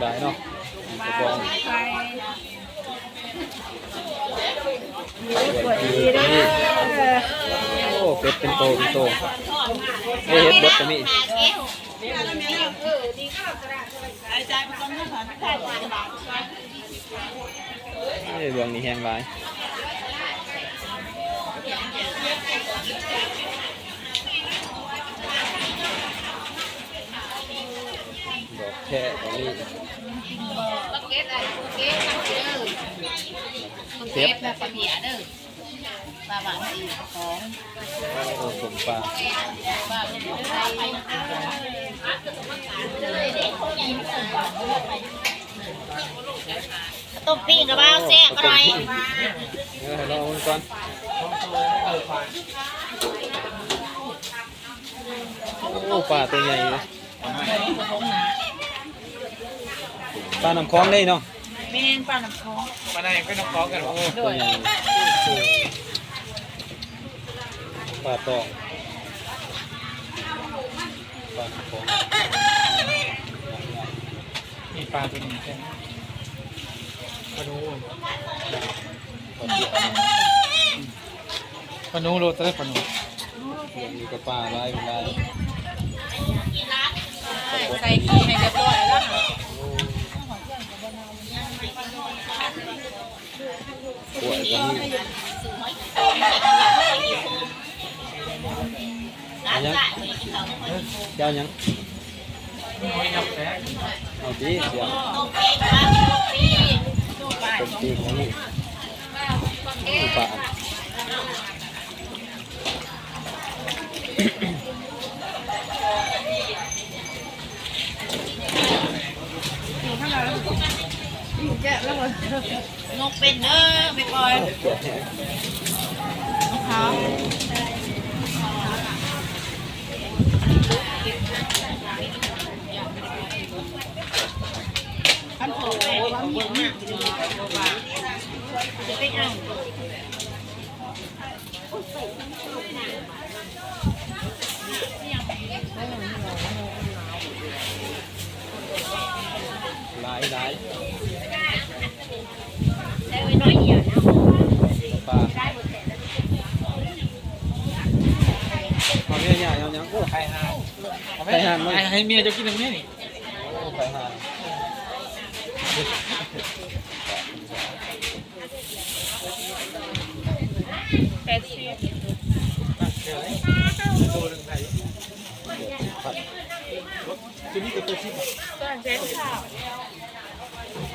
หลายเนาะกระบองไปสวัสดีเด้อโอ้เป็ดเป็นโตเป็นโตเอ้ยเฮ็ดบดก็มีเอ้ยเรื่องนี้แห้งหลายดอกแค่ก็มีเก็บอะไรเก็บเด้อเก็บแบบปะเพียเด้อปลาหวานอีกของโอ้สมปลาปลาเป็นไทยต้มปีกกับบ้าแซ่บอร่อยเออรอมันก่อนโอ้ปลาตัวใหญ่เลย ปลาน้ำคลองได้เนาะแม่นปลาน้ำคองมาได้ก็ต้องขอกันโอ้ตัวใหญ่ปลาตองปลาน้ำคลองมีปลาตัวนี้ใช่ไหมปลาดูปลาเดี่ยวปลาดูโรตะเลปลาดูมีกระปลาลายเป็นลายปลากดใส่ขี้ให้เรียบร้อย แล้วค่ะปวดก็มีเอายังเจ้ายังไม่ นับเป็นปีกอันนี้นี่ปลานกเป็นเด้อไปปล่อยค่ะขั้นโผล่ว่ามีมากจะไปอ่างหลายหลาย ไว้น้อยเดียวนะปลาเอาเนี่ยยเอายังโอ้ไข่หานเอาไข่ห่านมั้ยให้เมียจะกินตรงนี้นี่โอ้ไข่ห่านแปดสิบตัวหนึ่งไข่ตัวนี้ก็ตัวที่ต้นเจ็ดค่ะ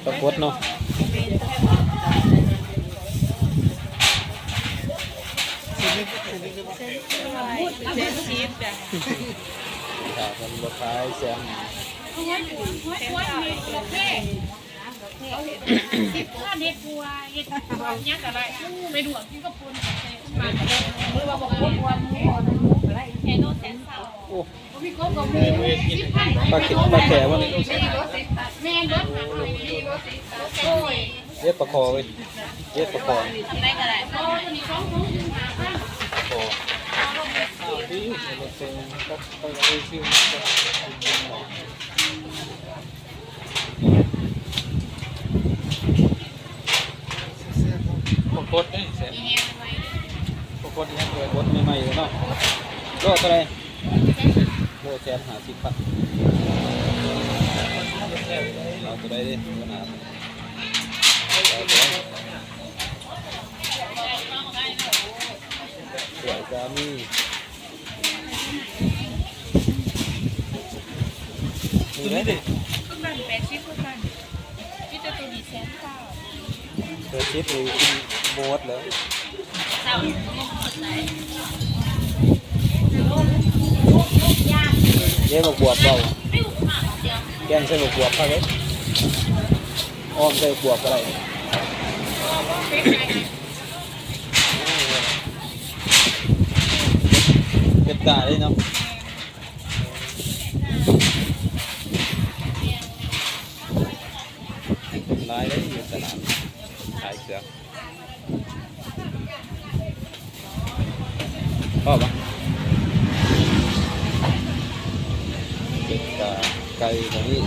ปลากดเนาะ เจ็ดสิบจ้ะถ้าคนบ่ขายแซมข้าเด็ดบัวเฮ็ดบัวยักษ์อะไรไปด่วนที่กระปุนมามือว่าบอกว่าบัวมือะไรแค่โน้ตแสนสาวโอ้พี่บกับเมนูกินปลาเข็มปลาแขวะนี่ แม่รถหาไปดีรถโอ้ ยเย็ดปลาคอเว้ยเย็ดปลาคอได้ก็ได้โอ้ยนี่เขาเขาหาข้างคอาไปซื้อปกดนี่เสร็จปกดยังเลยกดใหม่ๆเลยเนาะโลเท่าไรโลแสนหาสิบบาทเอาตัวใดดิขนาด สวยก็มีนี่ตัวไหมนี้ดิทุกบ้านแปดสิบทุกบ้านที่จะตัวดีแสนเก้าเธอชิปหรือกินโมดเลยเศร้าเย้บอกบวบเบาแกงใส่บอกบวบเข้าเลย อ้อมใส่บวบอะไรเก็บตาเลยเนาะลายได้อยู่สนามขายเสือพ่อปะเป็ดกาไก่ตรงนี้